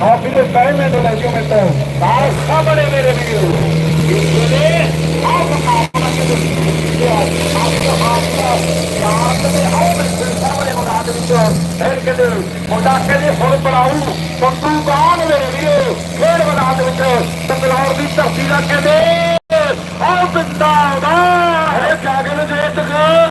ਕਾਫੀ ਦੇ ਪਹਿਲੇ ਤੋਂ ਲੈ ਜਿਓ ਮੈਂ ਤਾਂ ਨਾਲ ਸਾਹਮਣੇ ਮੇਰੇ ਵੀਰੋ ਇਹਨੇ ਆਪ ਆਪਣਾ ਕਿਤੇ ਆਪਣਾ ਆਪਣਾ ਯਾਦ ਦੇ ਆਉ ਸਾਹਮਣੇ ਬਣਾ ਦੇ ਵਿੱਚੋਂ ਕਿਤੇ ਮੁੰਡਾ ਕਹਿੰਦੇ, ਹੁਣ ਬਣਾਉ ਪੱਟੂ ਗਾਨ ਮੇਰੇ ਵੀਰੋ। ਫੇਰ ਬਣਾ ਵਿੱਚ ਵਿੱਚੋਂ ਦੀ ਧਰਤੀ ਦਾ ਕਹਿੰਦੇ ਆਹ ਬਿੰਦਾ ਦਾ ਇਹ ਜਾਗਨ ਜੇ ਤੱਕ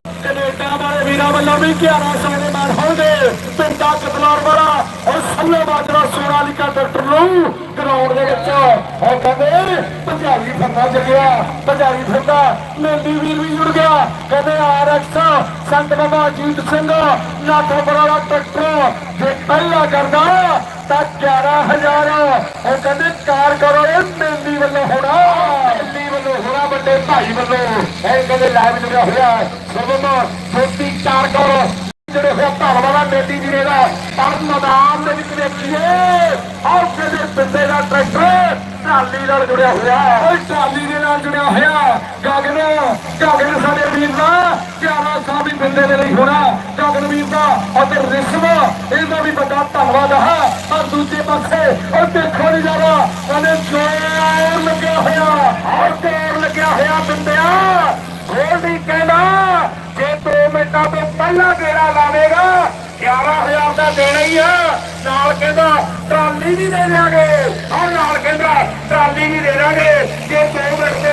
ਵੀਰਾਂ ਵੱਲੋਂ ਵੀ 11 ਸੋਨੇ ਮਾਰ ਹੋਣਗੇ। ਪਿੰਡਾ ਕਤਲਾਰ ਵਾਲਾ ਔਰ ਸੱਲੇ ਬਾਜਰਾ ਸੋਨਾਲੀਕਾ ਡਾਕਟਰ ਨੂੰ ਗਰਾਊਂਡ ਦੇ ਵਿੱਚ। ਉਹ ਕਹਿੰਦੇ ਪੰਜਾਬੀ ਫਿਰਦਾ ਜਗਿਆ ਪੰਜਾਬੀ ਫਿਰਦਾ, ਮੇਲੀ ਵੀਰ ਵੀ ਜੁੜ ਗਿਆ। ਕਹਿੰਦੇ ਆਰਐਕਸ ਸੰਤ ਬਾਬਾ ਅਜੀਤ ਸਿੰਘ, ਨਾਥੋ ਬਰਾੜਾ ਟਰੈਕਟਰ ਜੇ ਪਹਿਲਾ ਕਰਦਾ ਤਾਂ 11000 ਉਹ ਕਹਿੰਦੇ ਕਾਰ ਕਰੋ ਇਹ ਮੇਲੀ ਵੱਲੋਂ ਹੋਣਾ ਮੇਲੀ ਵੱਲੋਂ ਹੋਣਾ ਵੱਡੇ ਭਾਈ ਵੱਲੋਂ ਇਹ ਕਹਿੰਦੇ ਲਾਈਵ ਜੁੜਿਆ ਹੋਇਆ ਸਭਮ ਜੋਤੀ ਕਾਰ ਕਰੋ ਜਿਹੜੇ ਹੋ ਘਰ ਵਾਲਾ ਮੇਲੀ ਦਾ। ਪਰ ਮੈਦਾਨ ਦੇ ਵਿੱਚ ਵੇਖੀਏ ਆਹ ਕਹਿੰਦੇ ਪਿੰਡੇ ਦਾ ਟਰੈਕਟਰ ਟਰਾਲੀ ਨਾਲ ਜੁੜਿਆ ਹੋਇਆ ਓਏ ਟਰਾਲੀ ਦੇ ਨਾਲ ਜੁੜਿਆ ਹੋਇਆ ਗਗਨ ਗਗਨ ਸਾਡੇ ਵੀਰ ਦਾ 11 ਸਾਲ ਵੀ ਪਿੰਡੇ ਦੇ ਲਈ ਹੋਣਾ। ਗਗਨ ਵੀਰ ਦਾ ਅਤੇ ਰਿਸ਼ਮ, ਇਹਦਾ ਵੀ ਵੱਡਾ ਧੰਨਵਾਦ ਹੈ ਔਰ ਦੂਜੇ ਪਾਸੇ ਉਹ ਦੇਖੋ ਨਹੀਂ ਜਾਣਾ ਉਹਨੇ ਜ਼ੋਰ ਲੱਗਿਆ ਹੋਇਆ। ਔਰ ਜ਼ੋਰ ਲੱਗਿਆ ਹੋਇਆ ਬੰਦਿਆ ਗੋਲਡੀ ਕਹਿੰਦਾ, ਜੇ 2 ਮਿੰਟਾਂ ਤੋਂ ਪਹਿਲਾਂ ਗੇੜਾ ਲਾਵੇਗਾ 11000 ਦਾ ਦੇਣਾ ਹੀ ਆ। ਨਾਲ ਕਹਿੰਦਾ, ਟਰਾਲੀ ਵੀ ਦੇ ਦਿਆਂਗੇ। ਔਰ ਨਾਲ ਕਹਿੰਦਾ, ਟਰਾਲੀ ਵੀ ਦੇ ਦਾਂਗੇ ਜੇ 2 ਮਿੰਟ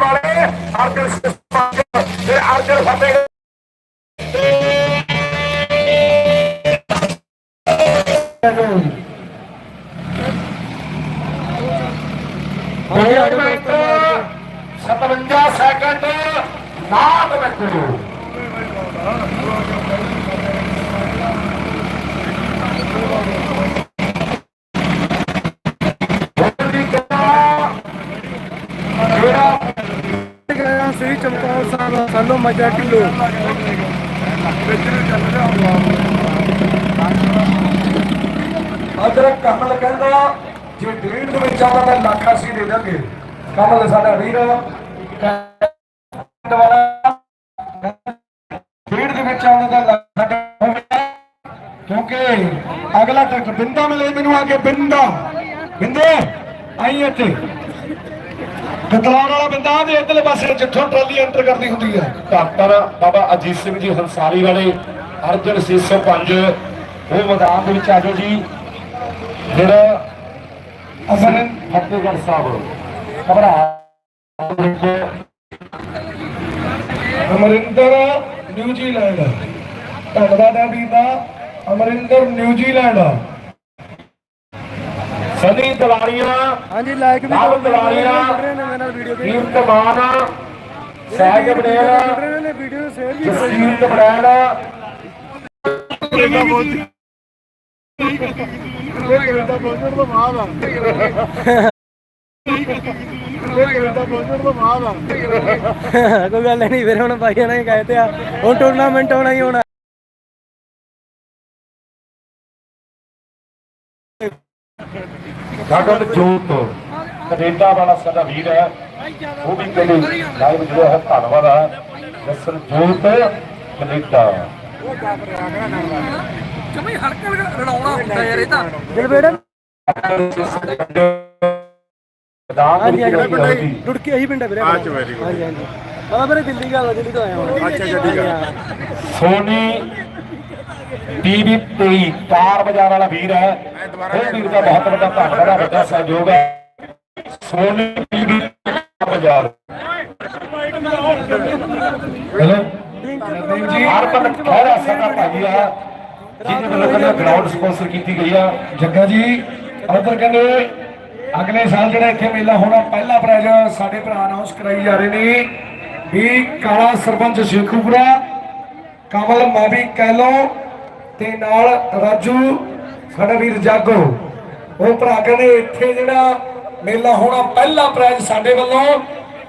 ਵਾਲੇ ਅਰਜਨ ਸਿੰਘ ਤੇ ਅਰਜਨ ਫਤਿਹ। ਸਤਵੰਜਾ ਸੈਕਿੰਡ 9 ਮਿੰਟ ਸਾਹਿਬ ਸਾਨੂੰ ਅਦਰਕ ਕਮਲ ਕਹਿੰਦਾ ਜੇ ਡੇਢ ਦੇ ਵਿੱਚ ਆਉਂਦਾ ਤਾਂ ਲੱਖ ਅਸੀਂ ਦੇ ਦਾਂਗੇ। ਕਮਲ ਸਾਡਾ ਵੀਰ ਕਹਿੰਦਾ ਡੇਢ ਦੇ ਵਿੱਚ ਆਉਂਦਾ ਤਾਂ ਲੱਖ ਕਿਉਂਕਿ ਅਗਲਾ ਟਰੱਕ ਬਿੰਦਾ ਮਿਲੇ ਮੈਨੂੰ ਆ ਕੇ, ਬਿੰਦਾ। ਬਿੰਦੇ, ਆਈ ਇੱਥੇ। ਕਤਲਾਰ ਵਾਲਾ ਬਿੰਦਾ ਦੇ ਇਧਰਲੇ ਪਾਸੇ ਜਿੱਥੋਂ ਟਰਾਲੀ ਐਂਟਰ ਕਰਦੀ ਹੁੰਦੀ ਹੈ ਡਾਕਟਰ ਬਾਬਾ ਅਜੀਤ ਸਿੰਘ ਜੀ ਹੰਸਾਰੀ ਵਾਲੇ ਅਰਜਨ 605 ਉਹ ਮੈਦਾਨ ਦੇ ਵਿੱਚ ਆਜੋ ਜੀ। ਜਿਹੜਾ ਅਸਨ ਫਤਿਹਗੜ੍ਹ ਸਾਹਿਬ ਖਬਰਾਂ ਅਮਰਿੰਦਰ ਨਿਊਜ਼ੀਲੈਂਡ ਧੰਨਵਾਦ ਹੈ ਵੀਰ ਦਾ। ਅਮਰਿੰਦਰ ਨਿਊਜ਼ੀਲੈਂਡ ਸਨੀ ਦਲਾਲੀਆਂ ਹਾਂਜੀ ਲਾਈਕ ਵੀ ਕਰੋ ਮੇਰੇ ਨਾਲ ਵੀਡੀਓ ਤੇ ਸਹਿਜ ਜੁੜ ਬੜੇਲ ਰਹੇ ਨੇ ਵੀਡੀਓ ਸ਼ੇਅਰ ਵੀ ਕਰੋ ਜੀ। ਜਸਜੀਤ ਬੜੈਲ ਕੋਈ ਗੱਲ ਨਹੀਂ ਫਿਰ ਹੁਣ ਭਾਈਆਂ ਨੇ ਕਹੇ ਤੇ ਆ ਹੁਣ ਟੂਰਨਾਮੈਂਟ ਹੋਣਾ ਹੀ ਹੋਣਾ। ਗਗਨ ਜੋਤ ਕੈਨੇਡਾ ਵਾਲਾ ਸਾਡਾ ਵੀਰ ਹੈ। ਉਹ ਵੀ ਕਹਿੰਦੇ ਲਾਈਵ ਜਿਹੜਾ ਹੈ ਧੰਨਵਾਦ ਹੈ। ਜਸਨ ਜੋਤ ਕੈਨੇਡਾ। ਜਮਈ ਹਲਕਾ ਰੜਾਉਣਾ ਹੁੰਦਾ ਯਾਰ ਇਹ ਤਾਂ। ਦਿਲਬੇੜਾ ਮੈਦਾਨ ਹਾਂਜੀ ਦੇ ਵਿੱਚ ਹਾਂਜੀ ਜੀ। ਟੁੜਕੀ ਇਹੀ ਪਿੰਡ ਹੈ ਵੀਰੇ ਹਾਂਜੀ ਹਾਂਜੀ ਹਾਂਜੀ। ਆ ਮੇਰੇ ਦਿੱਲੀ ਗੱਲ ਦਿੱਲੀ ਤੋਂ ਆਇਆ ਹਾਂ। ਅੱਛਾ ਠੀਕ ਹੈ ਸੋਨੀ ਟੀਵੀ 23 ਕਾਰ ਬਾਜ਼ਾਰ ਵਾਲਾ ਵੀਰ ਹੈ। ਇਹ ਵੀਰ ਦਾ ਬਹੁਤ ਵੱਡਾ ਧੰਨਵਾਦ ਹੈ ਵੱਡਾ ਸਹਿਯੋਗ ਹੈ। ਸੋਨੀ ਟੀਵੀ ਬਾਜ਼ਾਰ। ਹੈਲੋ? ਜੀ ਹਰਪਨ ਖਹਿਰਾ ਸਾਡਾ ਭਾਈ ਆ ਜਿਹਦੇ ਵੱਲੋਂ ਕਹਿੰਦਾ ਗਰਾਊਂਡ ਸਪਾਂਸਰ ਕੀਤੀ ਗਈ ਆ। ਜੱਗਾ ਜੀ ਉਧਰ ਕਹਿੰਦੇ ਅਗਲੇ ਸਾਲ ਜਿਹੜਾ ਇੱਥੇ ਮੇਲਾ ਹੋਣਾ ਪਹਿਲਾ ਪ੍ਰਾਈਜ਼ ਸਾਡੇ ਭਰਾ ਅਨਾਉਂਸ ਕਰਾਈ ਜਾ ਰਹੇ ਨੇ। ਵੀ ਕਾਲਾ ਸਰਪੰਚ ਸ਼ੇਖੂਪੁਰਾ ਕਮਲ ਮਾਵੀ ਕਹਿਲੋ ਤੇ ਨਾਲ ਰਾਜੂ, ਸਾਡਾ ਵੀਰ ਜਾਗੋ। ਉਹ ਭਰਾ ਕਹਿੰਦੇ, ਇੱਥੇ ਜਿਹੜਾ ਮੇਲਾ ਹੋਣਾ, ਪਹਿਲਾ ਪ੍ਰਾਈਜ਼ ਸਾਡੇ ਵੱਲੋਂ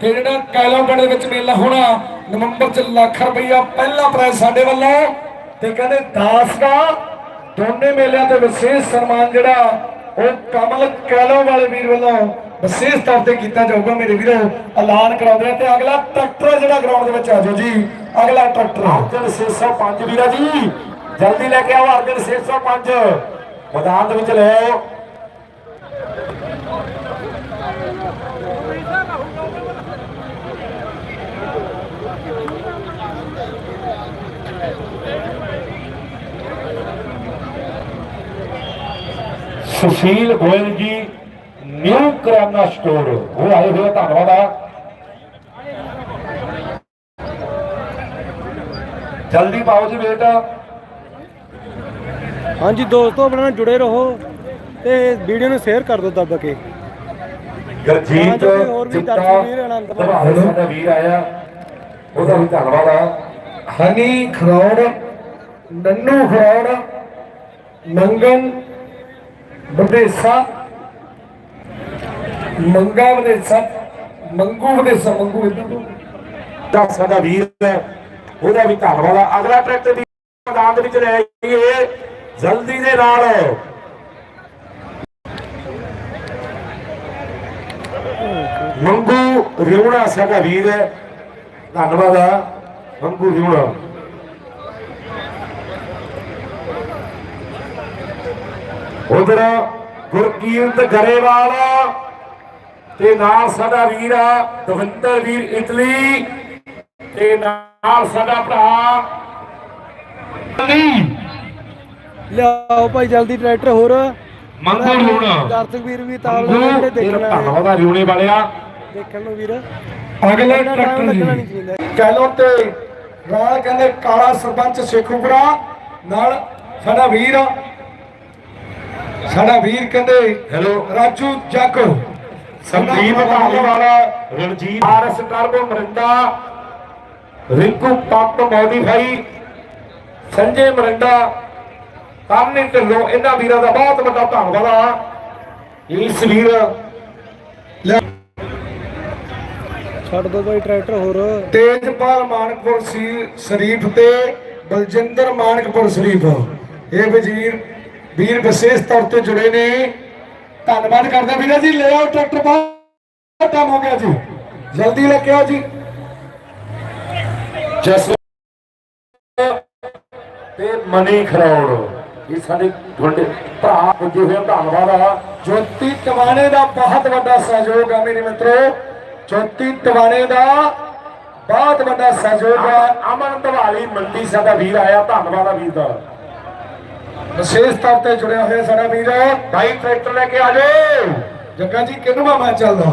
ਤੇ ਜਿਹੜਾ ਕੈਲੋ ਦੇ ਵਿੱਚ ਮੇਲਾ ਹੋਣਾ, ਨਵੰਬਰ ਚ ਲੱਖ ਰੁਪਈਆ ਪਹਿਲਾ ਪ੍ਰਾਈਜ਼ ਸਾਡੇ ਵੱਲੋਂ। ਤੇ ਕਹਿੰਦੇ, ਦਾਸ ਦਾ ਦੋਨੇ ਮੇਲਿਆਂ ਤੇ ਵਿਸ਼ੇਸ਼ ਸਨਮਾਨ ਜਿਹੜਾ, ਉਹ ਕਮਲ ਕੈਲੋ ਵਾਲੇ ਵੀਰ ਵੱਲੋਂ ਵਿਸ਼ੇਸ਼ ਤੌਰ ਤੇ ਕੀਤਾ ਜਾਊਗਾ। ਮੇਰੇ ਵੀਰੋ, ਐਲਾਨ ਕਰਾਉਂਦੇ ਆ ਤੇ ਅਗਲਾ ਟਰੈਕਟਰ ਜਿਹੜਾ ਗਰਾਊਂਡ ਦੇ ਵਿੱਚ ਆ ਜਾਓ ਜੀ। ਅਗਲਾ ਟਰੈਕਟਰ ਅਰਜਨ 605 ਵੀਰਾ ਜੀ। ਜਲਦੀ ਲੈ ਕੇ ਆਓ ਅਰਜਨ 605 ਮੈਦਾਨ ਦੇ ਵਿੱਚ ਲੈ ਆਓ। ਸੁਸ਼ੀਲ ਗੋਇਲ ਜੀ, ਨਿਊ ਕਰਿਆਨਾ ਸਟੋਰ। ਉਹ ਆਏ ਹੋਏ ਧੰਨਵਾਦ ਆ। ਜਲਦੀ ਪਾਓ ਜੀ ਬੇਟਾ ਹਾਂਜੀ ਦੋਸਤੋ ਆਪਣਾ ਨਾਲ ਜੁੜੇ ਰਹੋ ਤੇ ਵੀਡੀਓ ਨੂੰ ਸ਼ੇਅਰ ਕਰ ਦਿਓ ਦੱਬ ਕੇ। ਗਰਜੀਤ ਹਾਂ, ਤੇ ਹੋਰ ਵੀ ਚਿੱਟਾ ਦਰਸ਼ਕ ਵੀਰ ਆਨੰਦ ਮਾਣ ਪ੍ਰਭਾਵ ਸਾਡਾ ਵੀਰ ਆਇਆ ਉਹਦਾ ਵੀ ਧੰਨਵਾਦ ਆ। ਹਨੀ ਖਰੌੜ ਨੰਨੂ ਖਰੌੜ ਮੰਗਨ ਵਿਦੇਸਾ ਮੰਗਾ ਵਿਦੇਸਾ ਮੰਗੂ ਵਿਦੇਸਾ ਮੰਗੂ ਇਦਾਂ ਤੋਂ ਦਾ ਸਾਡਾ ਵੀਰ ਹੈ ਉਹਦਾ ਵੀ ਧੰਨਵਾਦ ਆ। ਅਗਲਾ ਟਰੈਕਟਰ ਵੀ ਮੈਦਾਨ ਦੇ ਵਿੱਚ ਲੈ ਆਈਏ ਜਲਦੀ ਦੇ ਨਾਲ। ਮੰਗੂ ਰਿਉਣਾ ਸਾਡਾ ਵੀਰ ਹੈ। ਧੰਨਵਾਦ ਆ। ਮੰਗੂ ਰਿਉਣਾ। ਉਧਰ ਗੁਰਕੀਰਤ ਗਰੇਵਾਲ ਤੇ ਨਾਲ ਸਾਡਾ ਵੀਰ ਆ ਦਵਿੰਦਰ ਵੀਰ ਇਟਲੀ। ਤੇ ਨਾਲ ਸਾਡਾ ਭਰਾ। ਅਲੀ ਲਿਆਓ ਭਾਈ ਜਲਦੀ ਟਰੈਕਟਰ ਹੋਰ। ਮੰਗੂ ਰਿਉਣਾ ਦਰਸ਼ਕ ਵੀਰ ਵੀ ਤਾਲ ਮੰਗੂ। ਦੇਖਣ ਧੰਨਵਾਦ ਆ ਰਿਉਣੇ ਵਾਲਿਆ। ਦੇਖਣ ਨੂੰ ਵੀਰ। ਅਗਲੇ ਟਰੈਕਟਰ ਜੀ। ਕਹਿਲੋ ਤੇ ਨਾਲ ਕਹਿੰਦੇ ਕਾਲਾ ਸਰਪੰਚ ਸੇਖੂਪੁਰਾ ਨਾਲ ਸਾਡਾ ਵੀਰ। ਸਾਡਾ ਵੀਰ ਕਹਿੰਦੇ hello Raju Jagg. Sandeep Dhaliwal Ranjit RS turbo Morinda Rinku pump modify Sanjay Morinda Kamini Dhillon ਇਹਨਾਂ ਵੀਰਾਂ ਦਾ ਬਹੁਤ ਵੱਡਾ ਧੰਨਵਾਦ ਆ। ਇਸ ਵੀਰ ਛੱਡ ਦੋ ਭਾਈ ਟਰੈਕਟਰ ਹੋਰ। ਤੇਜਪਾਲ ਮਾਨਕਪੁਰ ਸ਼ਰੀਫ ਤੇ ਬਲਜਿੰਦਰ ਮਾਨਕਪੁਰ ਸ਼ਰੀਫ। ਇਹ ਵਜ਼ੀਰ ਵੀਰ ਵਿਸ਼ੇਸ਼ ਤੌਰ ਤੇ ਜੁੜੇ ਨੇ। ਧੰਨਵਾਦ ਕਰਦੇ ਵੀਰਾ ਜੀ ਲੈ ਆਓ ਟਰੈਕਟਰ ਬਹੁਤ ਟਾਈਮ ਹੋ ਗਿਆ ਜੀ। ਜਲਦੀ ਲੈ ਕੇ ਆਓ ਜੀ। ਜਸ ਤੇ ਮਨੀ ਖਰੌੜ। ਇਹ ਸਾਡੇ ਤੁਹਾਡੇ ਭਰਾ ਪੁੱਜੇ ਹੋਏ ਧੰਨਵਾਦ ਆ। ਜੋਤੀ ਟਵਾਣੇ ਦਾ ਬਹੁਤ ਵੱਡਾ ਸਹਿਯੋਗ ਆ ਮੇਰੇ ਮਿੱਤਰੋ। ਜੋਤੀ ਟਵਾਣੇ ਦਾ ਬਹੁਤ ਵੱਡਾ ਸਹਿਯੋਗ ਆ। ਅਮਨ ਧਵਾਲੀ ਮੰਡੀ ਸਾਡਾ ਵੀਰ ਆਇਆ, ਧੰਨਵਾਦ ਆ ਵੀਰ ਦਾ। ਵਿਸ਼ੇਸ਼ ਤੌਰ ਤੇ ਜੁੜਿਆ ਹੋਇਆ ਸਾਡਾ ਵੀਰ। ਭਾਈ ਟਰੈਕਟਰ ਲੈ ਕੇ ਆ ਜਾਓ। ਜੱਗਾ ਜੀ, ਕਿੰਨਵਾਂ ਮੈਚ ਚੱਲਦਾ?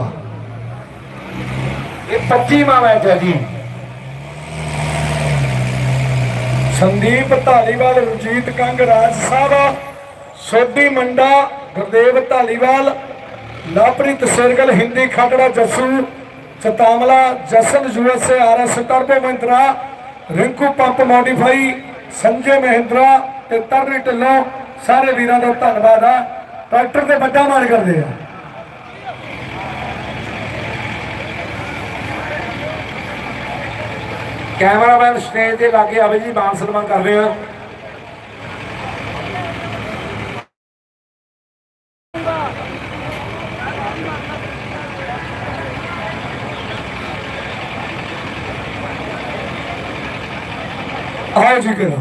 ਇਹ 25ਵਾਂ ਮੈਚ ਹੈ ਜੀ। Sandeep Dhaliwal, Ranjit Kang, Raj Sahib, Sodhi Manda, Gurdev Dhaliwal, Lapreet Sargal, Hindi Khatra, Jassu Chatamala Jasan USA RS turbo Mahindra, Rinku pump modify Sanjay Mahindra ਤੇ ਤਰਨੀ ਢਿੱਲੋਂ ਸਾਰੇ ਵੀਰਾਂ ਦਾ ਧੰਨਵਾਦ ਆ। ਟਰੈਕਟਰ ਤੇ ਵੱਡਾ ਮਾਣ ਕਰਦੇ ਆ। ਕੈਮਰਾਮੈਨ ਸਟੇਜ ਦੇ ਲਾਗੇ ਆਵੇ ਜੀ ਮਾਨ ਸਨਮਾਨ ਕਰ ਰਹੇ ਆ ਆਓ ਜੀ ਕਰੋ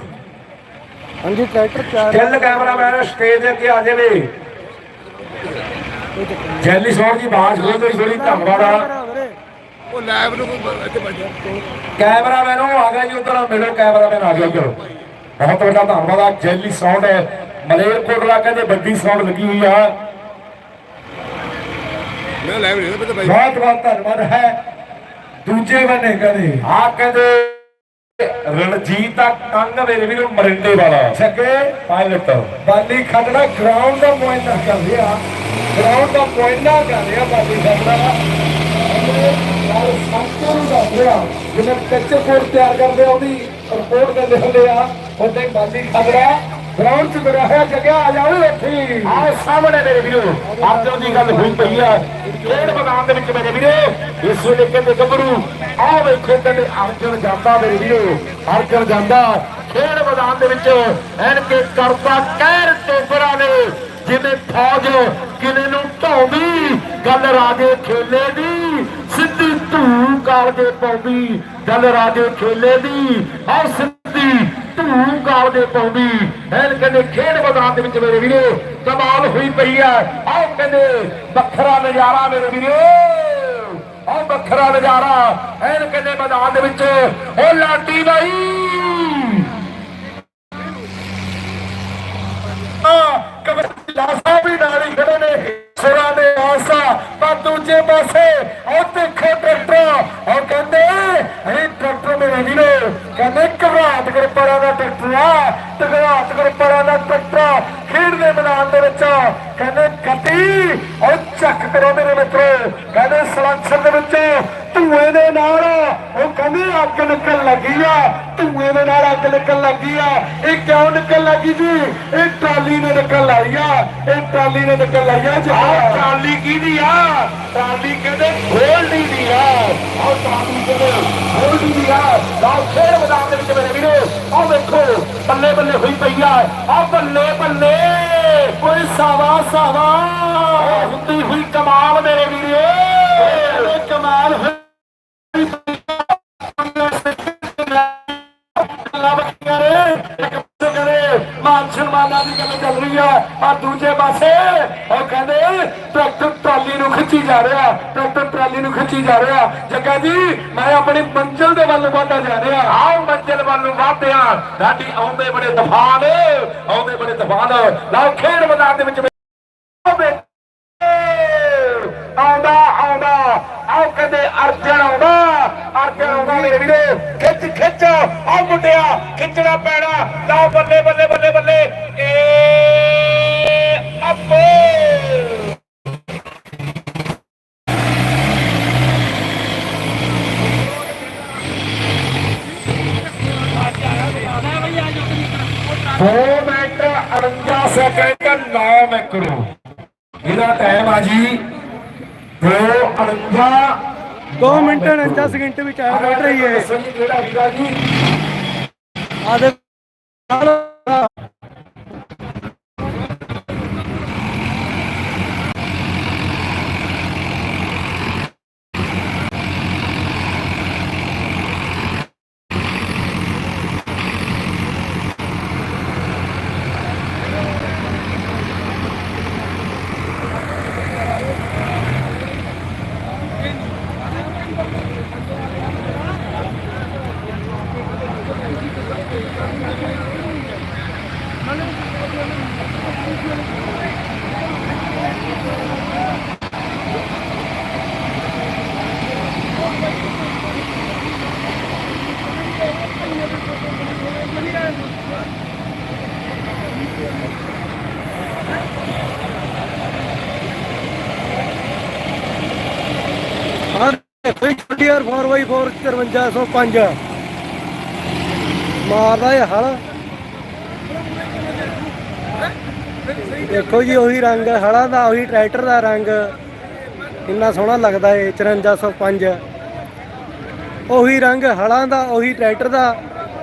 ਹਾਂਜੀ ਟਰੈਕਟਰ ਚਾਰ ਚੱਲ ਕੈਮਰਾਮੈਨ ਸਟੇਜ ਦੇ ਅੱਗੇ ਆ ਜਾਵੇ। ਜੈਲੀ ਸੌਰ ਦੀ ਬਾਤ ਹੋਈ ਤੇ ਥੋੜੀ ਧੰਨਵਾਦ ਆ। ਉਹ ਲਾਈਵ ਨੂੰ ਕੋਈ ਇੱਥੇ ਬੈਠਾ ਕੈਮਰਾਮੈਨ ਉਹ ਆ ਗਿਆ ਜੀ ਉਧਰ ਮਿਲੋ ਕੈਮਰਾਮੈਨ ਆ ਗਿਆ ਉਧਰ। ਬਹੁਤ ਵੱਡਾ ਧੰਨਵਾਦ ਆ ਜੈਲੀ ਸਾਊਂਡ ਹੈ। ਮਲੇਰਕੋਟਲਾ ਕਹਿੰਦੇ ਵੱਡੀ ਸਾਊਂਡ ਲੱਗੀ ਹੋਈ ਆ। ਮੈਂ ਲਾਈਵ ਨਹੀਂ ਪਤਾ ਬਾਈ ਬਹੁਤ ਬਹੁਤ ਧੰਨਵਾਦ ਹੈ। ਦੂਜੇ ਬੰਨੇ ਕਹਿੰਦੇ ਆ ਕਹਿੰਦੇ ਰਣਜੀਤ ਦਾ ਕੰਗ ਮੇਰੇ ਵੀਰੋ ਮਰਿੰਡੇ ਵਾਲਾ। ਛੱਗੇ ਪਾਇਲਟ ਬਾਲੀ ਖੜਨਾ ਗਰਾਊਂਡ ਦਾ ਮੁਆਇਨਾ ਕਰ ਰਿਹਾ ਗਰਾਊਂਡ ਦਾ ਮੁਆਇਨਾ ਕਰ ਰਿਹਾ ਬਾਲੀ ਖੜਨਾ ਨਾਲ ਸੰਤੋਂ ਨੂੰ ਤਿਆਰ ਕਰਦੇ ਆ, ਉਹਦੀ ਰਿਪੋਰਟ ਦਿੰਦੇ ਹੁੰਦੇ ਆ। ਉਹਦੇ ਹੀ। ਬਾਲੀ ਗਰਾਊਂਡ 'ਚ ਮੇਰਾ ਹੈ ਆ ਜਾਓ ਇੱਥੇ। ਆਹ ਸਾਹਮਣੇ ਮੇਰੇ ਵੀਰੋ ਅਰਜਨ ਦੀ ਗੱਲ ਹੋਈ ਪਈ ਆ। ਖੇਡ ਮੈਦਾਨ ਦੇ ਵਿੱਚ ਮੇਰੇ ਵੀਰੋ, ਇਸ ਵੇਲੇ ਕਹਿੰਦੇ ਗੱਭਰੂ ਆਹ ਵੇਖੋ ਕਹਿੰਦੇ ਅਰਜਨ ਜਾਂਦਾ ਮੇਰੇ ਵੀਰੋ, ਅਰਜਨ ਜਾਂਦਾ। ਖੇਡ ਮੈਦਾਨ ਦੇ ਵਿੱਚ ਐਨ ਕੇ ਕਰਤਾ, ਕਹਿਰ ਟੋਪਰਾ ਨੇ, ਜਿਵੇਂ ਫੌਜ ਕਿਲੇ ਨੂੰ ਢਾਉਂਦੀ। ਗੱਲ ਰਾਜੇ ਖੇਲੇ ਦੀ, ਸਿੱਧੀ ਧੂ ਕਾਲ ਦੇ ਪਾਉਂਦੀ। ਗੱਲ ਰਾਜੇ ਖੇਲੇ ਦੀ ਆਹ ਸਿੱਧੀ ਧੂ ਕਾਲ ਦੇ ਪਾਉਂਦੀ। ਐਨ ਕਹਿੰਦੇ ਖੇਡ ਮੈਦਾਨ ਦੇ ਵਿੱਚ ਮੇਰੇ ਵੀਰੋ, ਕਮਾਲ ਹੋਈ ਪਈ ਆ ਆਹ ਕਹਿੰਦੇ ਵੱਖਰਾ ਨਜ਼ਾਰਾ ਮੇਰੇ ਵੀਰੋ। ਆਹ ਵੱਖਰਾ ਨਜ਼ਾਰਾ। ਐਨ ਕਹਿੰਦੇ ਮੈਦਾਨ ਦੇ ਵਿੱਚ, ਉਹ ਲਾਟੀ ਬਾਈ। ਕਬੱਡੀ ਲਾਸਾ ਵੀ ਨਾਲ ਹੀ ਖੜੇ ਨੇ। ਸੁਰਾਂ ਦੇ ਆਸਾ ਪਰ ਦੂਜੇ ਪਾਸੇ ਉਹ ਦੇਖੋ ਟਰੈਕਟਰ ਉਹ ਕਹਿੰਦੇ ਇਹ ਟਰੈਕਟਰ ਮੇਰੇ ਵੀਰੋ ਕਹਿੰਦੇ ਘਬਰਾਹਟ ਗਰਪੜਾ ਦਾ ਟਰੈਕਟਰ ਆ ਘਬਰਾਹਟ ਗਰਪੜਾ ਦਾ ਟਰੈਕਟਰ ਖੇਡ ਦੇ ਮੈਦਾਨ ਦੇ ਵਿੱਚ ਕਹਿੰਦੇ ਕੱਟੀ ਉਹ ਚੱਕ ਕਰੋ ਮੇਰੇ ਮਿੱਤਰੋ ਕਹਿੰਦੇ ਸਲੰਸਰ ਦੇ ਵਿੱਚ ਧੂਏ ਦੇ ਨਾਲ ਉਹ ਕਹਿੰਦੇ ਅੱਗ ਨਿਕਲ ਲੱਗੀ ਆ ਧੂਏ ਦੇ ਨਾਲ ਅੱਗ ਨਿਕਲ ਲੱਗੀ ਆ ਇਹ ਕਿਉਂ ਨਿਕਲ ਲੱਗੀ ਜੀ ਇਹ ਟਰਾਲੀ ਨੇ ਨਿਕਲ ਲਾਈ ਆ ਇਹ ਟਰਾਲੀ ਨੇ ਨਿਕਲ ਲਾਈ ਆ ਜੀ ਆਹ ਟਰਾਲੀ ਕਿਹਦੀ ਆ ਟਰਾਲੀ ਕਹਿੰਦੇ ਗੋਲਡੀ ਦੀ ਆ ਆਹ ਟਰਾਲੀ ਕਹਿੰਦੇ ਗੋਲਡੀ ਦੀ ਆ ਲਾਓ ਖੇਡ ਮੈਦਾਨ ਦੇ ਵਿੱਚ ਮੇਰੇ ਵੀਰੋ ਆਹ ਵੇਖੋ ਬੱਲੇ ਬੱਲੇ ਆ ਬੱਲੇ ਬੱਲੇ। ਓਏ ਸਾਵਾ ਸਾਵਾ। ਹੁੰਦੀ ਹੋਈ ਕਮਾਲ ਮੇਰੇ ਵੀਰੋ। ਕਮਾਲ ਮਾਨ ਸਨਮਾਨਾਂ ਦੀ ਗੱਲ ਚੱਲ ਰਹੀ ਆ। ਆ ਦੂਜੇ ਪਾਸੇ ਕਹਿੰਦੇ ਟਰੈਕਟਰ ਟਰਾਲੀ ਨੂੰ ਖਿੱਚੀ ਜਾ ਰਿਹਾ, ਟਰੈਕਟਰ ਟਰਾਲੀ ਨੂੰ ਖਿੱਚੀ ਜਾ ਰਿਹਾ। ਜੱਗਾ ਜੀ, ਮੈਂ ਆਪਣੀ ਮੰਜ਼ਿਲ ਦੇ ਵੱਲ ਵਧਦਾ ਜਾ ਰਿਹਾ। ਆਓ ਮੰਜ਼ਿਲ ਵੱਲ ਨੂੰ ਵਧਿਆ ਸਾਡੀ ਆਉਂਦੇ ਬੜੇ ਤੂਫਾਨ, ਆਉਂਦੇ ਬੜੇ ਤੂਫਾਨ। ਲਓ, ਖੇਡ ਮੈਦਾਨ ਦੇ ਵਿੱਚ ਆਉਂਦਾ ਆਉਂਦਾ। ਆਓ, ਕਹਿੰਦੇ ਅਰਜਨ ਆਉਂਦਾ। ਅਰਜਨ ਆਉਂਦਾ ਮੇਰੇ ਵੀਰੋ। ਖਿੱਚ ਖਿੱਚ। ਆਓ ਮੁੰਡਿਆ, ਖਿੱਚਣਾ ਪੈਣਾ। ਲਓ ਬੱਲੇ ਬੱਲੇ 2 ਮਿੰਟ 49 ਸੈਕਿੰਡ ਟਾਈਮ ਆ ਜੀ। 2 49 2 ਮਿੰਟ 49 ਸੈਕਿੰਡ ਵਿੱਚ ਆਇਆ ਬੈਠ ਰਹੀ ਹੈ ਜਿਹੜਾ ਵੀਰਾ ਜੀ? ਆਦੇ ਦੇਖੋ ਜੁਡੀਅਰ 4x4 5305 ਮਾਰਦਾ ਇਹ ਹਲ। ਦੇਖੋ ਜੀ, ਉਹੀ ਰੰਗ, ਹਲਾਂ ਦਾ, ਉਹੀ ਟਰੈਕਟਰ ਦਾ ਰੰਗ। ਕਿੰਨਾ ਸੋਹਣਾ ਲੱਗਦਾ ਏ 5405 ਉਹੀ ਰੰਗ, ਹਲਾਂ ਦਾ, ਉਹੀ ਟਰੈਕਟਰ ਦਾ।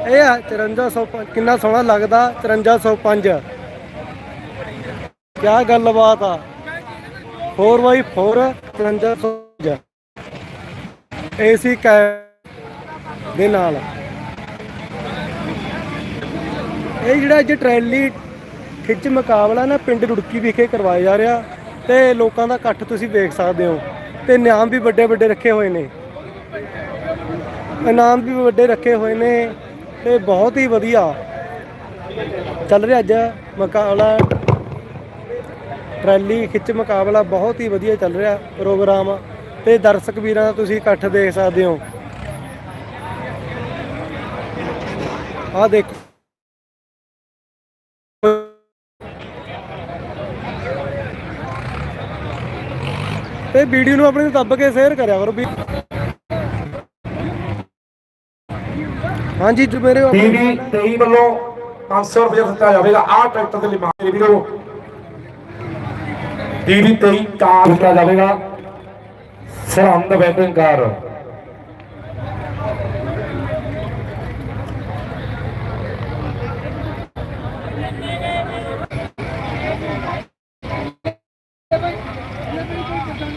ਇਹ ਆ 5405 ਕਿੰਨਾ ਸੋਹਣਾ ਲੱਗਦਾ 5405 ਕਿਆ ਗੱਲਬਾਤ ਆ। 4x4 5305 ਏਸੀ ਕੈ ਦੇ ਨਾਲ। ਇਹ ਜਿਹੜਾ ਅੱਜ ਟਰੈਲੀ ਖਿੱਚ ਮੁਕਾਬਲਾ ਨਾ ਪਿੰਡ ਰੁੜਕੀ ਵਿਖੇ ਕਰਵਾਇਆ ਜਾ ਰਿਹਾ ਤੇ ਲੋਕਾਂ ਦਾ ਇਕੱਠ ਤੁਸੀਂ ਵੇਖ ਸਕਦੇ ਹੋ ਤੇ ਇਨਾਮ ਵੀ ਵੱਡੇ ਵੱਡੇ ਰੱਖੇ ਹੋਏ ਨੇ। ਇਨਾਮ ਵੀ ਵੱਡੇ ਰੱਖੇ ਹੋਏ ਨੇ ਤੇ ਬਹੁਤ ਹੀ ਵਧੀਆ ਚੱਲ ਰਿਹਾ ਅੱਜ ਮੁਕਾਬਲਾ। ਟਰੈਲੀ ਖਿੱਚ ਮੁਕਾਬਲਾ ਬਹੁਤ ਹੀ ਵਧੀਆ ਚੱਲ ਰਿਹਾ ਪ੍ਰੋਗਰਾਮ। ਤੇ ਦਰਸ਼ਕ ਵੀਰਾਂ ਦਾ ਤੁਸੀਂ ਇਕੱਠ ਦੇਖ ਸਕਦੇ ਹੋ। ਆਹ ਦੇਖੋ। ਤੇ ਵੀਡੀਓ ਨੂੰ ਆਪਣੀ ਦੱਬ ਕੇ ਸ਼ੇਅਰ ਕਰਿਆ ਕਰੋ ਵੀ ਹਾਂਜੀ ਜੀ ਮੇਰੇ ਟੀਵੀ 23 ਵੱਲੋਂ 500 ਰੁਪਏ ਦਿੱਤਾ ਜਾਵੇਗਾ। ਆਹ ਟਰੈਕਟਰ ਦੇ ਲਈ ਮਾਰੇ ਵੀਰੋ ਟੀਵੀ 23 ਕਾਰ ਦਿੱਤਾ ਜਾਵੇਗਾ। ਸਰਹੰਦ ਵੈਟਿੰਗ ਕਾਰ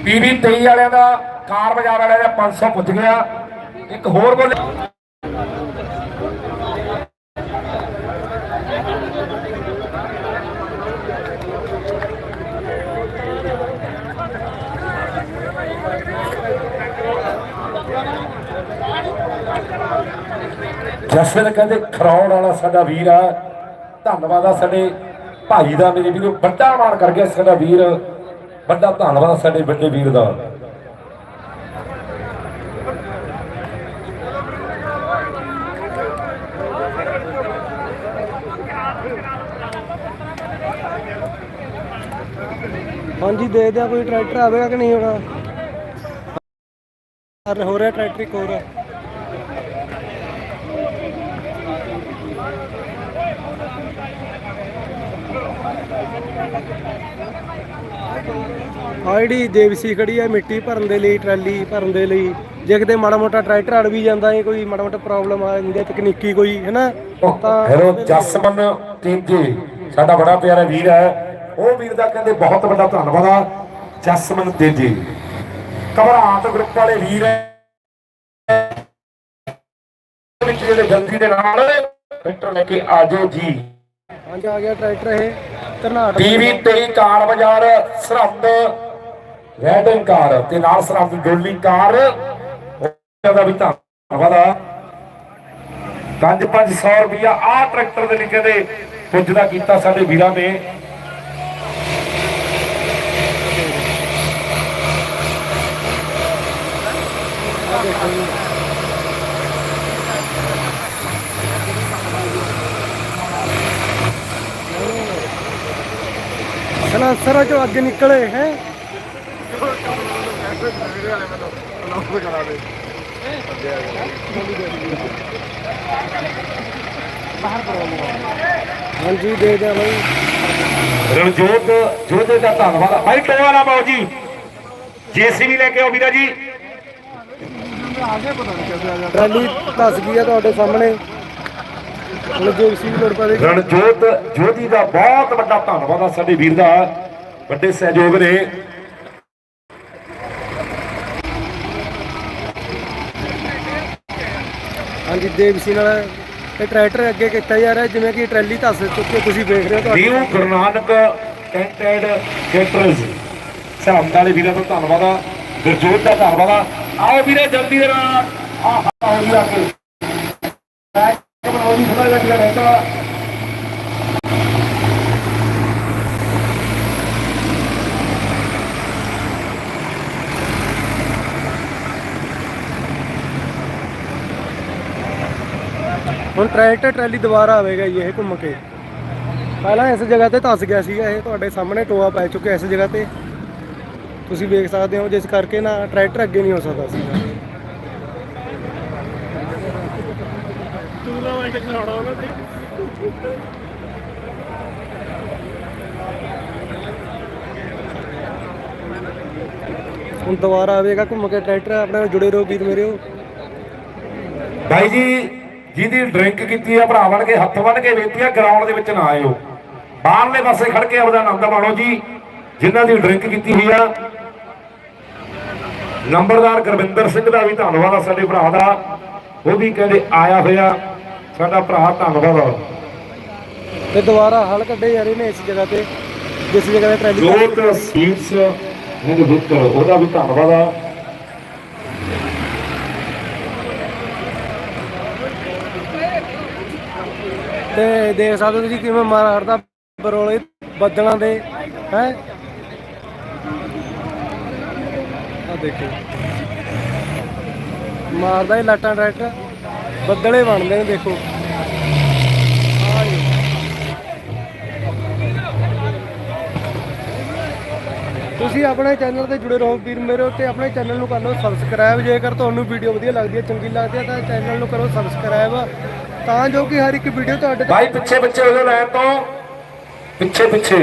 ਟੀਵੀ 23 ਵਾਲਿਆਂ ਦਾ ਕਾਰ ਬਾਜ਼ਾਰ ਵਾਲਿਆਂ ਦਾ 500 ਪੁੱਜ ਗਿਆ। ਇੱਕ ਹੋਰ ਬੋਲੇ ਜਸਵਿੰਦਰ ਕਹਿੰਦੇ ਖਰੌੜ ਵਾਲਾ ਸਾਡਾ ਵੀਰ ਆ। ਧੰਨਵਾਦ ਆ ਸਾਡੇ ਭਾਈ ਦਾ ਮੇਰੇ ਵੀਰੋ, ਵੱਡਾ ਮਾਣ ਕਰ ਗਿਆ ਸਾਡਾ ਵੀਰ। ਵੱਡਾ ਧੰਨਵਾਦ ਸਾਡੇ ਵੱਡੇ ਵੀਰ ਦਾ। ਹਾਂਜੀ, ਦੇ ਦਿਆ ਕੋਈ ਟਰੈਕਟਰ ਆਵੇਗਾ ਕਿ ਨਹੀਂ ਹੋਣਾ? ਹੋ ਰਿਹਾ ਟਰੈਕਟਰ ਇੱਕ ਹੋਰ। ਆਈਡੀ ਜੇਬੀਸੀ ਖੜੀ ਹੈ ਮਿੱਟੀ ਭਰਨ ਦੇ ਲਈ ਟਰਾਲੀ ਭਰਨ ਦੇ ਲਈ। ਜੇ ਕਿਤੇ ਮਾੜਾ ਮੋਟਾ ਟਰੈਕਟਰ ਅੜ ਵੀ ਜਾਂਦਾ ਹੈ ਕੋਈ ਮਾੜਾ ਮੋਟਾ ਪ੍ਰੋਬਲਮ ਆ ਜਾਂਦੀ ਹੈ ਤਕਨੀਕੀ ਕੋਈ ਹੈਨਾ? ਹੈਲੋ ਜਸਮਨ ਤੀਜੀ ਸਾਡਾ ਬੜਾ ਪਿਆਰਾ ਵੀਰ ਹੈ। ਉਹ ਵੀਰ ਦਾ ਕਹਿੰਦੇ ਬਹੁਤ ਵੱਡਾ ਧੰਨਵਾਦ ਆ ਜਸਮਨ ਤੀਜੀ ਘਬਰਾਹਟ ਗਰੁੱਪ ਵਾਲੇ ਵੀਰ ਹੈ। ਵਿੱਚ ਜਿਹੜੇ ਜਲਦੀ ਦੇ ਨਾਲ ਟਰੈਕਟਰ ਲੈ ਕੇ ਆਜੋ ਜੀ। ਹਾਂਜੀ ਆ ਗਿਆ ਟਰੈਕਟਰ ਇਹ। ਟੀਵੀ 23 ਕਾਰ ਬਾਜ਼ਾਰ ਸਰਹੰਦ ਰੈਡਨ ਕਾਰ ਤੇ ਨਾਲ ਸਰਹੰਦ ਡੋਲੀ ਕਾਰ। ਉਹਦਾ ਵੀ ਧੰਨਵਾਦ ਆ। 5-500 ਰੁਪਇਆ ਆ ਟਰੈਕਟਰ ਦੇ ਲਈ ਕਹਿੰਦੇ ਪੁੱਜਦਾ ਕੀਤਾ ਸਾਡੇ ਵੀਰਾਂ ਨੇ। ਸਲਾਸਰਾਂ ਚੋਂ ਅੱਗੇ ਨਿਕਲੇ ਹੈ। ਹਾਂਜੀ ਦੇ ਦਿਆਂ ਬਈ। ਰਣਜੋਤ ਜੋਧੇ ਦਾ ਧੰਨਵਾਦ। ਭਾਈ ਨਾ ਬਾਉ ਜੀ? ਜੀਸੀਬੀ ਲੈ ਕੇ ਆਓ ਵੀਰਾ ਜੀ। ਟਰਾਲੀ ਧਸ ਗਈ ਆ ਤੁਹਾਡੇ ਸਾਹਮਣੇ। ਰਣਜੋਤ ਜੋਧੀ ਦਾ ਬਹੁਤ ਵੱਡਾ ਧੰਨਵਾਦ ਆ ਸਾਡੇ ਵੀਰ ਦਾ ਵੱਡੇ ਸਹਿਯੋਗ ਨੇ ਹਾਂਜੀ ਦੇਵਸੀ ਨਾਲ ਇਹ ਟਰੈਕਟਰ ਅੱਗੇ ਕੀਤਾ ਜਾ ਰਿਹਾ ਜਿਵੇਂ ਕਿ ਟਰਾਲੀ ਧਸ ਚੁੱਕੀ ਹੈ, ਤੁਸੀਂ ਵੇਖ ਰਹੇ ਹੋ ਤੁਹਾਡੇ new Guru Nanak tented caterers ਸਾਹਮ ਵਾਲੇ ਵੀਰਾਂ ਦਾ ਧੰਨਵਾਦ ਆ ਗੁਰਜੋਤ ਦਾ ਧੰਨਵਾਦ ਆ ਆਓ ਵੀਰੇ ਜਲਦੀ ਦੇ ਨਾਲ ਆਹ ਆਓ ਵੀਰਾ ਕੇ ਬੈਕ ਬਣਾਓ ਜੀ ਹੁਣ ਟਰੈਕਟਰ ਟਰਾਲੀ ਦੁਬਾਰਾ ਆਵੇਗਾ ਜੀ ਇਹ ਘੁੰਮ ਕੇ। ਪਹਿਲਾਂ ਇਸ ਜਗ੍ਹਾ ਤੇ ਧਸ ਗਿਆ ਸੀਗਾ, ਇਹ ਤੁਹਾਡੇ ਸਾਹਮਣੇ ਟੋਆ ਪੈ ਚੁੱਕਿਆ ਇਸ ਜਗ੍ਹਾ ਤੇ। ਤੁਸੀਂ ਵੇਖ ਸਕਦੇ ਹੋ, ਜਿਸ ਕਰਕੇ ਨਾ ਟਰੈਕਟਰ ਅੱਗੇ ਨਹੀਂ ਹੋ ਸਕਦਾ ਸੀਗਾ। ਹੁਣ ਦੁਬਾਰਾ ਆਵੇਗਾ ਘੁੰਮ ਕੇ ਟਰੈਕਟਰ ਆਪਣੇ ਨਾਲ ਜੁੜੇ ਰਹੋ ਵੀਰ ਮੇਰਿਓ ਭਾਈ ਜੀ ਜਿਹਦੀ ਡਰਿੰਕ ਕੀਤੀ ਆ ਭਰਾ ਬਣ ਕੇ ਹੱਥ ਬੰਨ ਕੇ ਬੇਨਤੀ ਆ ਗਰਾਊਂਡ ਦੇ ਵਿੱਚ ਨਾ ਆਇਓ। ਬਾਹਰਲੇ ਪਾਸੇ ਖੜ ਕੇ ਆਪਦਾ ਆਨੰਦ ਮਾਣੋ ਜੀ ਜਿਨ੍ਹਾਂ ਦੀ ਡਰਿੰਕ ਕੀਤੀ ਹੋਈ ਆ। ਨੰਬਰਦਾਰ ਗੁਰਵਿੰਦਰ ਸਿੰਘ ਦਾ ਵੀ ਧੰਨਵਾਦ ਆ ਸਾਡੇ ਭਰਾ ਦਾ। ਉਹ ਵੀ ਕਹਿੰਦੇ ਆਇਆ ਹੋਇਆ ਸਾਡਾ ਭਰਾ ਧੰਨਵਾਦ ਆ। ਤੇ ਦੁਬਾਰਾ ਹਲ ਕੱਢੇ ਜਾ ਰਹੇ ਨੇ ਇਸ ਜਗ੍ਹਾ ਤੇ ਜਿਸ ਜਗ੍ਹਾ ਤੇ ਟਰਾਲੀ ਜੋਤ ਸੀਟਸ ਇਹਦੇ ਵਿੱਚ ਉਹਦਾ ਵੀ ਧੰਨਵਾਦ ਆ। ਤੇ ਦੇਖ ਸਕਦੇ ਹੋ ਤੁਸੀਂ ਕਿਵੇਂ ਮਾਰਦਾ ਬਰੋਲੇ ਬੱਦਲਾਂ ਦੇ ਹੈ? ਆ ਦੇਖੋ। ਮਾਰਦਾ ਇਹ ਲਾਟਾਂ ਟਰੈਕਟਰ ਬੱਦਲੇ ਬਣਦੇ ਨੇ ਦੇਖੋ। ਤੁਸੀਂ ਆਪਣੇ ਚੈਨਲ ਤੇ ਜੁੜੇ ਰਹੋ ਵੀਰ ਮੇਰੇ ਉੱਤੇ ਆਪਣੇ ਚੈਨਲ ਨੂੰ ਕਰ ਲਓ ਸਬਸਕ੍ਰਾਈਬ ਜੇਕਰ ਤੁਹਾਨੂੰ ਵੀਡੀਓ ਵਧੀਆ ਲੱਗਦੀ ਹੈ ਚੰਗੀ ਲੱਗਦੀ ਹੈ ਤਾਂ ਚੈਨਲ ਨੂੰ ਕਰੋ ਸਬਸਕ੍ਰਾਈਬ ਤਾਂ ਜੋ ਕਿ ਹਰ ਇੱਕ ਵੀਡੀਓ ਤੁਹਾਡੇ ਤੱਕ ਭਾਈ ਪਿੱਛੇ ਪਿੱਛੇ ਹੋ ਲੈ ਤੋਂ। ਪਿੱਛੇ ਪਿੱਛੇ।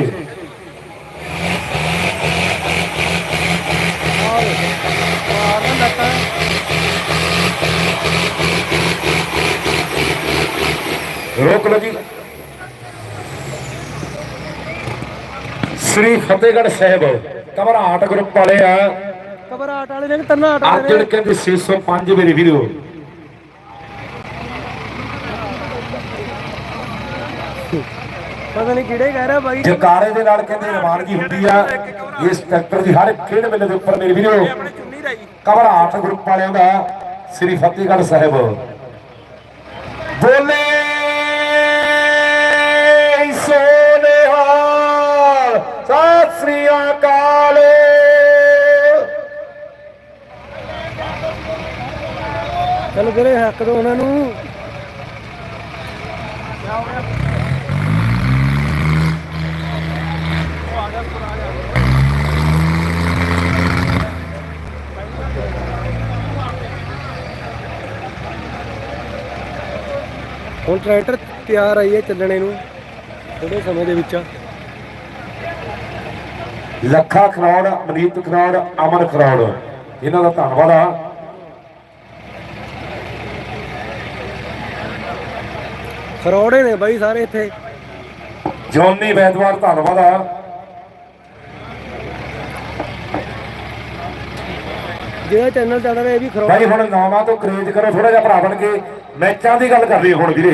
ਆਹ ਮਾਰਨ ਲੱਤਾਂ ਰੋਕ ਲਓ ਜੀ। ਸ੍ਰੀ ਫਤਿਹਗੜ੍ਹ ਸਾਹਿਬ ਘਬਰਾਹਟ ਗਰੁੱਪ ਵਾਲੇ ਆ। ਘਬਰਾਹਟ ਵਾਲੇ ਨੇ ਕਿ ਤੰਨਾਹਟ ਵਾਲੇ ਨੇ? ਕਹਿੰਦੇ 605 ਮੇਰੇ ਵੀਰੋ ਪਤਾ ਨਹੀਂ ਕਿਹੜੇ ਕਹਿ ਰਿਹਾ ਬਾਈ। ਜਕਾਰੇ ਦੇ ਨਾਲ ਕਹਿੰਦੇ ਰਵਾਨਗੀ ਹੁੰਦੀ ਆ। ਇਸ ਟਰੈਕਟਰ ਦੀ ਹਰ ਇੱਕ ਖੇਡ ਮੇਲੇ ਦੇ ਉੱਪਰ ਮੇਰੇ ਵੀਰੋ ਘਬਰਾਹਟ ਗਰੁੱਪ ਵਾਲਿਆਂ ਦਾ ਸ੍ਰੀ ਫਤਿਹਗੜ੍ਹ ਸਾਹਿਬ। ਚਲ ਵੀਰੇ, ਹੱਕ ਦੋ ਉਹਨਾਂ ਨੂੰ। ਹੁਣ ਟਰੈਕਟਰ ਤਿਆਰ ਆਈ ਹੈ ਚੱਲਣੇ ਨੂੰ ਥੋੜੇ ਸਮੇਂ ਦੇ ਵਿੱਚ। ਲੱਖਾ ਖਰੌੜ ਮਨੀਤ ਖਰੌੜ ਅਮਨ ਖਰੌੜ ਇਹਨਾਂ ਦਾ ਧੰਨਵਾਦ ਆ। ਖਰੋੜੇ ਨੇ ਬਾਈ ਸਾਰੇ ਇੱਥੇ। ਜੋਨੀ ਵੈਦਵਾਰ ਧੰਨਵਾਦ ਆ। ਜਿਹੜਾ ਚੈਨਲ ਚੱਲ ਰਿਹਾ ਇਹ ਵੀ ਖਰੋੜ ਭਾਈ ਹੁਣ ਨਾਵਾਂ ਤੋਂ ਕਰੇਜ ਕਰੋ ਥੋੜਾ ਜਿਹਾ ਭਰਾ ਬਣ ਕੇ ਮੈਚਾਂ ਦੀ ਗੱਲ ਕਰ ਲਈ ਹੁਣ ਵੀਰੇ।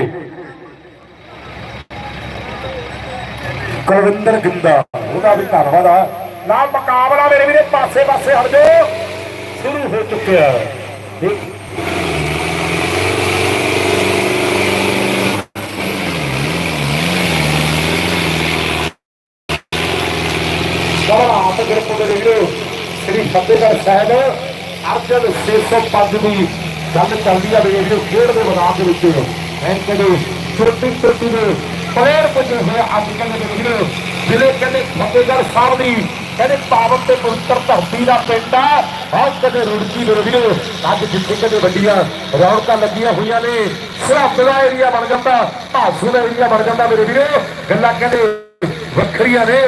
ਕੁਲਵਿੰਦਰ ਗਿੰਦਾ ਉਹਦਾ ਵੀ ਧੰਨਵਾਦ ਆ। ਨਾ ਮੁਕਾਬਲਾ ਮੇਰੇ ਵੀਰੇ ਪਾਸੇ ਪਾਸੇ ਹਟ ਜਾਓ। ਸ਼ੁਰੂ ਹੋ ਚੁੱਕਿਆ। ਠੀਕ ਸਭਾ ਦੇ ਵੀਰੋ ਸ੍ਰੀ ਫਤਿਹਗੜ੍ਹ ਸਾਹਿਬ ਅਰਜਨ 605 ਦੀ ਗੱਲ ਚੱਲਦੀ ਆ ਵੀਰੋ ਖੇਡ ਦੇ ਮੈਦਾਨ ਦੇ ਵਿੱਚ ਐਂ ਕਹਿੰਦੇ ਛੋਟੀ ਛੋਟੀ ਦੇ ਪਲੇਅਰ ਪੁੱਜੇ ਹੋਏ ਅੱਜ ਕੱਲ੍ਹ ਦੇ ਵੀਰੋ ਜ਼ਿਲ੍ਹੇ ਕਹਿੰਦੇ ਫਤਿਹਗੜ੍ਹ ਸਾਹਿਬ ਦੀ ਕਹਿੰਦੇ ਪਾਵਨ ਤੇ ਪਵਿੱਤਰ ਧਰਤੀ ਦਾ ਪਿੰਡ ਆ। ਆਹ ਕਦੇ ਰੁੜਕੀ ਮੇਰੇ ਵੀਰੋ ਅੱਜ ਜਿੱਥੇ ਕਦੇ ਵੱਡੀਆਂ ਰੌਣਕਾਂ ਲੱਗੀਆਂ ਹੋਈਆਂ ਨੇ। ਸਰਹੱਦ ਦਾ ਏਰੀਆ ਬਣ ਜਾਂਦਾ ਭਾਸੂ ਦਾ ਏਰੀਆ ਬਣ ਜਾਂਦਾ ਮੇਰੇ ਵੀਰੋ। ਗੱਲਾਂ ਕਹਿੰਦੇ ਵੱਖਰੀਆਂ ਨੇ।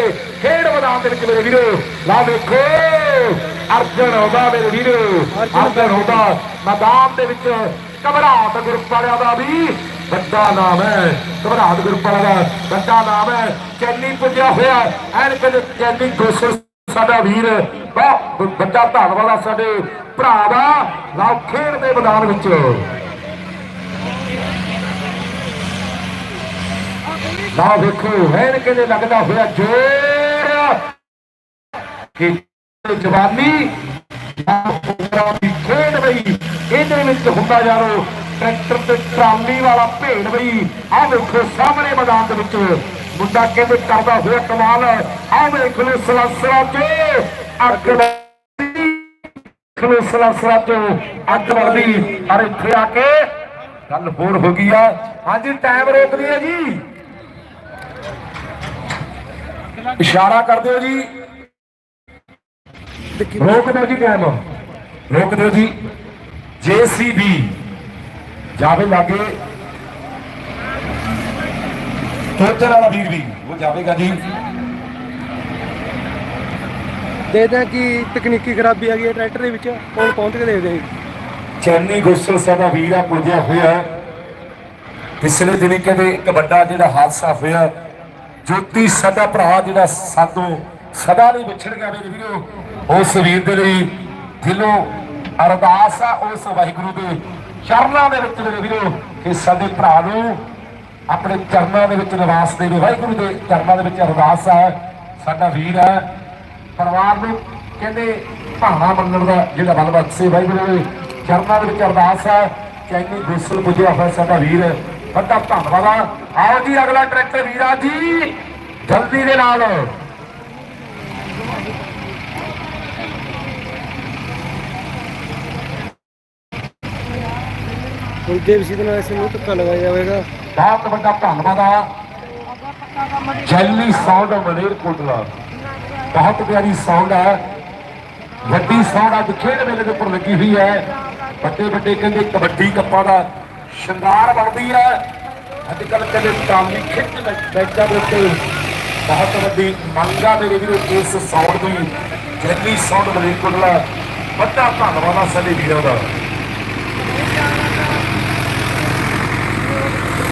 ਖੇਡ ਮੈਦਾਨ ਦੇ ਵਿੱਚ ਮੇਰੇ ਵੀਰੋ ਲਾ ਵੇਖੋ ਅਰਜਨ ਆਉਂਦਾ ਮੇਰੇ ਵੀਰੋ। ਅਰਜਨ ਆਉਂਦਾ। ਮੈਦਾਨ ਦੇ ਵਿੱਚ ਘਬਰਾਹਟ ਗਰੁੱਪ ਵਾਲਿਆਂ ਦਾ ਵੀ ਵੱਡਾ ਨਾਮ ਹੈ। ਘਬਰਾਹਟ ਗਰੁੱਪ ਵਾਲਿਆਂ ਦਾ ਵੱਡਾ ਨਾਮ ਹੈ। ਚੈਨੀ ਪੁੱਜਿਆ ਹੋਇਆ। ਐਨ ਕਹਿੰਦੇ ਚੈਨੀ ਗੋਸਲ ਸਾਡਾ ਵੀਰ। ਬਹੁਤ ਵੱਡਾ ਧੰਨਵਾਦ ਆ ਸਾਡੇ ਭਰਾ ਦਾ। ਲਾਓ ਖੇਡ ਦੇ ਮੈਦਾਨ ਵਿੱਚ। ਨਾ ਵੇਖੋ ਹੈਨ ਕਹਿੰਦੇ ਲੱਗਦਾ ਹੋਇਆ ਜੋਰ? ਕਿ ਜਵਾਨੀ ਦੀ ਖੇਡ ਬਈ, ਇਹਦੇ ਵਿੱਚ ਹੁੰਦਾ ਯਾਰੋ ਟਰੈਕਟਰ ਤੇ ਟਰਾਲੀ ਵਾਲਾ ਭੇਡ ਬਈ। ਆਹ ਵੇਖੋ ਸਾਹਮਣੇ ਮੈਦਾਨ ਦੇ ਵਿੱਚ, ਮੁੰਡਾ ਕਹਿੰਦੇ ਕਰਦਾ ਹੋਇਆ ਕਮਾਲ ਆਹ ਵੇਖ ਲੋ ਸਲਾਸਰਾ ਤੇ ਅੱਗ ਖਲੋ ਸਲਾਸਰਾ ਤੇ ਅੱਗ ਵਰਦੀ ਅਰ ਇੱਥੇ ਆ ਕੇ ਗੱਲ ਹੋਰ ਹੋ ਗਈ ਆ। ਹਾਂਜੀ ਟਾਈਮ ਰੋਕਦੀ ਹੈ ਜੀ। ਇਸ਼ਾਰਾ ਕਰ ਦਿਓ ਜੀ। ਰੋਕ ਦਿਓ ਜੀ ਟਾਈਮ ਰੋਕ ਦਿਓ ਜੀ। ਜੀਸੀਬੀ ਜਾਵੇ ਲਾਗੇ। ਤੋਤਰ ਵਾਲਾ ਵੀਰ ਵੀ ਉਹ ਜਾਵੇਗਾ ਜੀ। ਦੇਖਦੇ ਕਿ ਤਕਨੀਕੀ ਖਰਾਬੀ ਆ ਗਈ ਹੈ ਟਰੈਕਟਰ ਦੇ ਵਿੱਚ। ਹੁਣ ਪਹੁੰਚ ਕੇ ਦੇਖਦੇ ਚੈਨੀ ਗੁੱਸਲ ਸਾਡਾ ਵੀਰ ਆ ਪੁੱਜਿਆ ਹੋਇਆ। ਪਿਛਲੇ ਦਿਨੀ ਕਹਿੰਦੇ ਇੱਕ ਵੱਡਾ ਜਿਹੜਾ ਹਾਦਸਾ ਹੋਇਆ ਜੋਤੀ ਸਾਡਾ ਭਰਾ ਜਿਹੜਾ ਸਾਡੋਂ ਸਦਾ ਨਹੀਂ ਵਿਛੜ ਗਿਆ ਮੇਰੇ ਵੀਰੋ, ਉਸ ਵੀਰ ਦੇ ਲਈ ਦਿਲੋਂ ਅਰਦਾਸ ਆ ਉਸ ਵਾਹਿਗੁਰੂ ਦੇ ਚਰਨਾਂ ਦੇ ਵਿੱਚ ਮੇਰੇ ਵੀਰੋ, ਕਿ ਸਾਡੇ ਭਰਾ ਨੂੰ ਆਪਣੇ ਚਰਨਾਂ ਦੇ ਵਿੱਚ ਨਿਵਾਸ ਦੇਵੇ। ਵਾਹਿਗੁਰੂ ਦੇ ਚਰਨਾਂ ਦੇ ਵਿੱਚ ਅਰਦਾਸ ਆ, ਸਾਡਾ ਵੀਰ ਹੈ ਪਰਿਵਾਰ ਨੂੰ ਕਹਿੰਦੇ ਭਾਣਾ ਮੰਨਣ ਦਾ ਜਿਹੜਾ ਬਲ ਬਖਸ਼ੇ ਵਾਹਿਗੁਰੂ ਦੇ ਚਰਨਾਂ ਦੇ ਵਿੱਚ ਅਰਦਾਸ ਹੈ ਕਿ ਇੰਨੀ ਗੁਸਲ ਪੁੱਜਿਆ ਹੋਇਆ ਸਾਡਾ ਵੀਰ ਵੱਡਾ ਧੰਨਵਾਦ ਆਓ ਜੀ ਅਗਲਾ ਟਰੈਕਟਰ ਵੀਰਾ ਜੀ ਜਲਦੀ ਦੇ ਨਾਲ। ਹੁਣ ਦੇਵਸੀ ਦੇ ਨਾਲ ਇਸੇ ਨੂੰ ਧੱਕਾ ਲਗਾਇਆ ਜਾਵੇਗਾ। ਬਹੁਤ ਵੱਡਾ ਧੰਨਵਾਦ ਆ ਜੈਲੀ ਸਾਊਂਡ ਮਲੇਰ ਕੋਟਲਾ। ਬਹੁਤ ਪਿਆਰੀ ਸੌਂਗ ਹੈ। ਵੱਡੀ ਸੌਂਗ ਅੱਜ ਖੇਡ ਮੇਲੇ ਦੇ ਉੱਪਰ ਲੱਗੀ ਹੋਈ ਹੈ। ਵੱਡੇ ਵੱਡੇ ਕਹਿੰਦੇ ਕਬੱਡੀ ਕੱਪਾਂ ਦਾ ਸ਼ਿੰਗਾਰ ਬਣਦੀ ਹੈ। ਅੱਜ ਕੱਲ ਕਹਿੰਦੇ ਕਾਮੀ ਖਿੱਚ ਬੈਠਾ ਦੇ ਉੱਤੇ। ਬਹੁਤ ਵੱਡੀ ਮੰਗ ਦੇ ਮੇਰੇ ਵੀਰੋ, ਇਸ ਸੌਂਗ ਦੀ। ਜੈਲੀ ਸੌਂਗ ਮਲੇਕੁਲਾ ਵੱਡਾ ਧੰਨਵਾਦ ਆ ਸਾਡੇ ਵੀਰਾਂ ਦਾ।